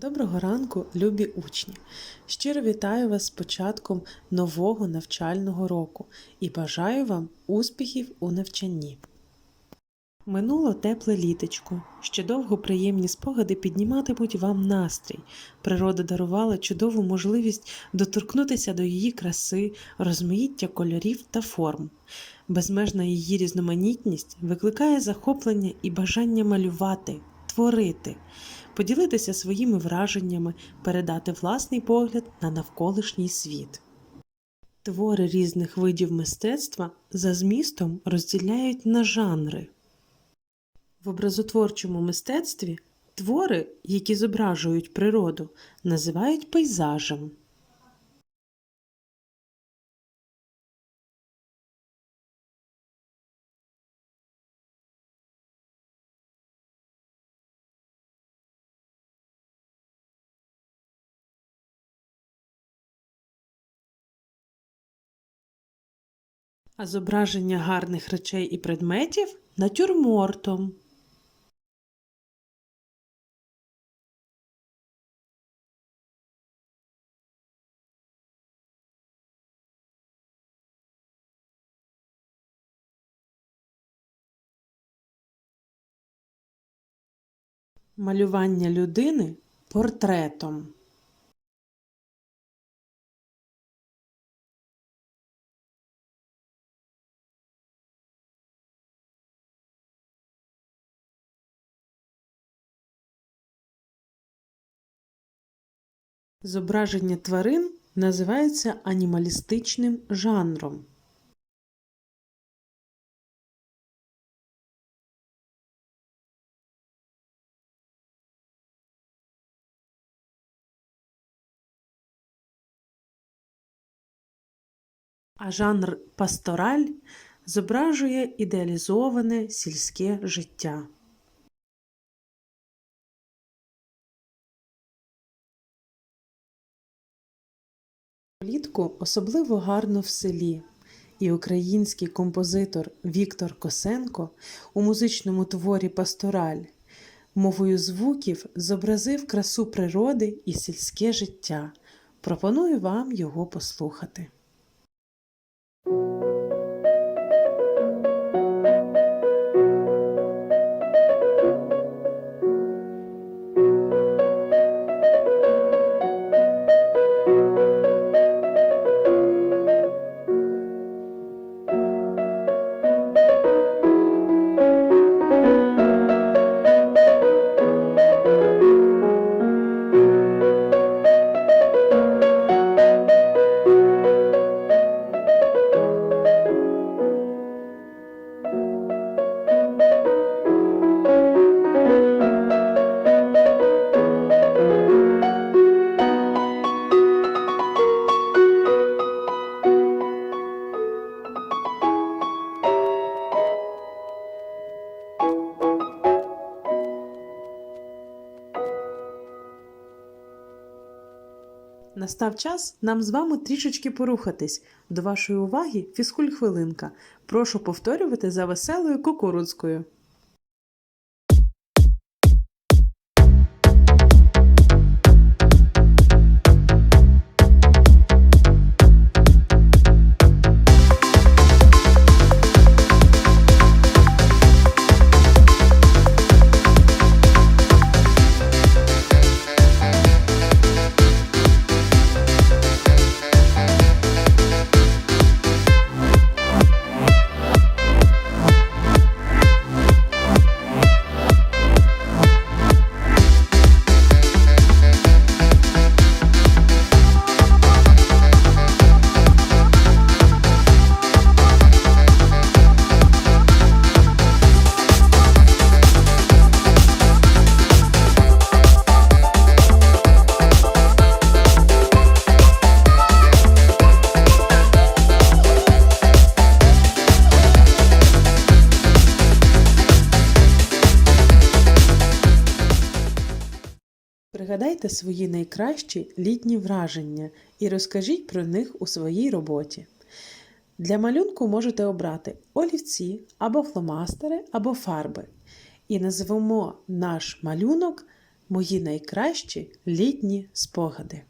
Доброго ранку, любі учні! Щиро вітаю вас з початком нового навчального року і бажаю вам успіхів у навчанні. Минуло тепле літочко, ще довго приємні спогади підніматимуть вам настрій. Природа дарувала чудову можливість доторкнутися до її краси, розмаїття кольорів та форм. Безмежна її різноманітність викликає захоплення і бажання малювати, творити поділитися своїми враженнями, передати власний погляд на навколишній світ. Твори різних видів мистецтва за змістом розділяють на жанри. В образотворчому мистецтві твори, які зображують природу, називають пейзажем. А зображення гарних речей і предметів натюрмортом. Малювання людини портретом. Зображення тварин називається анімалістичним жанром. А жанр пастораль зображує ідеалізоване сільське життя. Влітку особливо гарно в селі, і український композитор Віктор Косенко у музичному творі Пастораль мовою звуків зобразив красу природи і сільське життя. Пропоную вам його послухати. Настав час нам з вами трішечки порухатись. До вашої уваги фізкульт-хвилинка. Прошу повторювати за веселою кукурудзкою. Пригадайте свої найкращі літні враження і розкажіть про них у своїй роботі. Для малюнку можете обрати олівці або фломастери, або фарби. І назвемо наш малюнок мої найкращі літні спогади.